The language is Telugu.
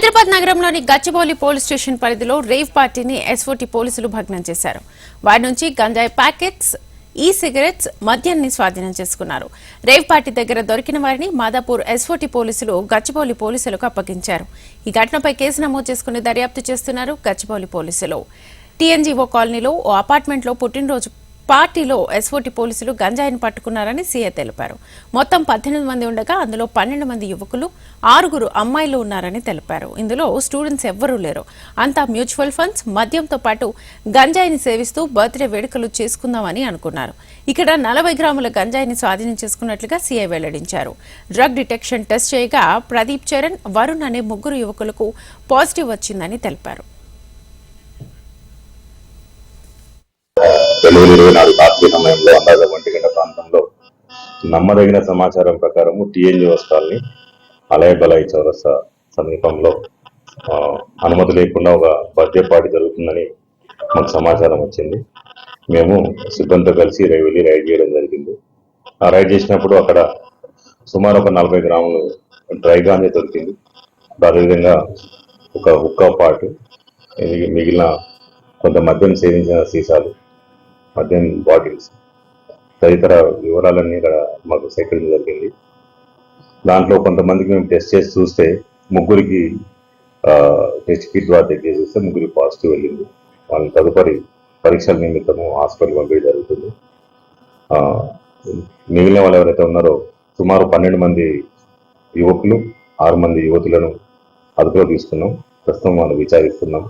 హైదరాబాద్ నగరంలోని గచ్చిబౌలి పోలీస్ స్టేషన్ పరిధిలో రేవ్ పార్టీని ఎస్ఓటి పోలీసులు భగ్నం చేశారు. వారి నుంచి గంజాయి ప్యాకెట్స్ ఈ సిగరెట్స్ మద్యాన్ని స్వాధీనం చేసుకున్నారు. రేవ్ పార్టీ దగ్గర దొరికిన వారిని మాదాపూర్ ఎస్ఓటి పోలీసులు గచ్చిబౌలి పోలీసులకు అప్పగించారు. ఈ ఘటనపై కేసు నమోదు చేసుకుని దర్యాప్తు చేస్తున్నారు గచ్చిబౌలి పోలీసులు. టీఎన్జీఓ కాలనీలో ఓ అపార్ట్మెంట్లో పుట్టినరోజు పార్టీలో ఎస్ఓటి పోలీసులు గంజాయిని పట్టుకున్నారని సీఏ తెలిపారు. మొత్తం పద్దెనిమిది మంది ఉండగా అందులో పన్నెండు మంది యువకులు ఆరుగురు అమ్మాయిలు ఉన్నారని తెలిపారు. ఇందులో స్టూడెంట్స్ ఎవ్వరూ లేరు. అంతా మ్యూచువల్ ఫండ్స్ మద్యంతో పాటు గంజాయిని సేవిస్తూ బర్త్డే వేడుకలు చేసుకుందామని అనుకున్నారు. ఇక్కడ నలభై గ్రాముల గంజాయిని స్వాధీనం చేసుకున్నట్లుగా సీఐ వెల్లడించారు. డ్రగ్ డిటెక్షన్ టెస్ట్ చేయగా ప్రదీప్ చరణ్ వరుణ్ అనే ముగ్గురు యువకులకు పాజిటివ్ వచ్చిందని తెలిపారు. రెండు వేల ఇరవై నాలుగు రాత్రి సమయంలో అందాజ ఒంటి గంట ప్రాంతంలో నమ్మదగిన సమాచారం ప్రకారము టిఎన్జిఓస్ అలయ బలాయి చౌరస్తా సమీపంలో అనుమతి లేకుండా ఒక బర్త్డే పార్టీ జరుగుతుందని మాకు సమాచారం వచ్చింది. మేము సిబ్బందితో కలిసి వెళ్ళి రైడ్ చేయడం జరిగింది. ఆ రైడ్ చేసినప్పుడు అక్కడ సుమారు ఒక నలభై గ్రాములు డ్రై గాంజా దొరికింది. అదేవిధంగా ఒక హుక్కా పాటు మిగిలిన కొంత మద్యం సేవించిన సీసాలు పద్దెనిమిది బాటిల్స్ తదితర వివరాలన్నీ ఇక్కడ మాకు సేకరించడం జరిగింది. దాంట్లో కొంతమందికి మేము టెస్ట్ చేసి చూస్తే ముగ్గురికి టెస్ట్ కిట్ ద్వారా చెక్ చేసి చూస్తే ముగ్గురికి పాజిటివ్ వెళ్ళింది. వాళ్ళని తదుపరి పరీక్షల నిమిత్తము హాస్పిటల్ పంపిణీ జరుగుతుంది. మిగిలిన వాళ్ళు ఎవరైతే ఉన్నారో సుమారు పన్నెండు మంది యువకులు ఆరు మంది యువతులను అదుపులో తీసుకున్నాం. ప్రస్తుతం వాళ్ళు విచారిస్తున్నాం.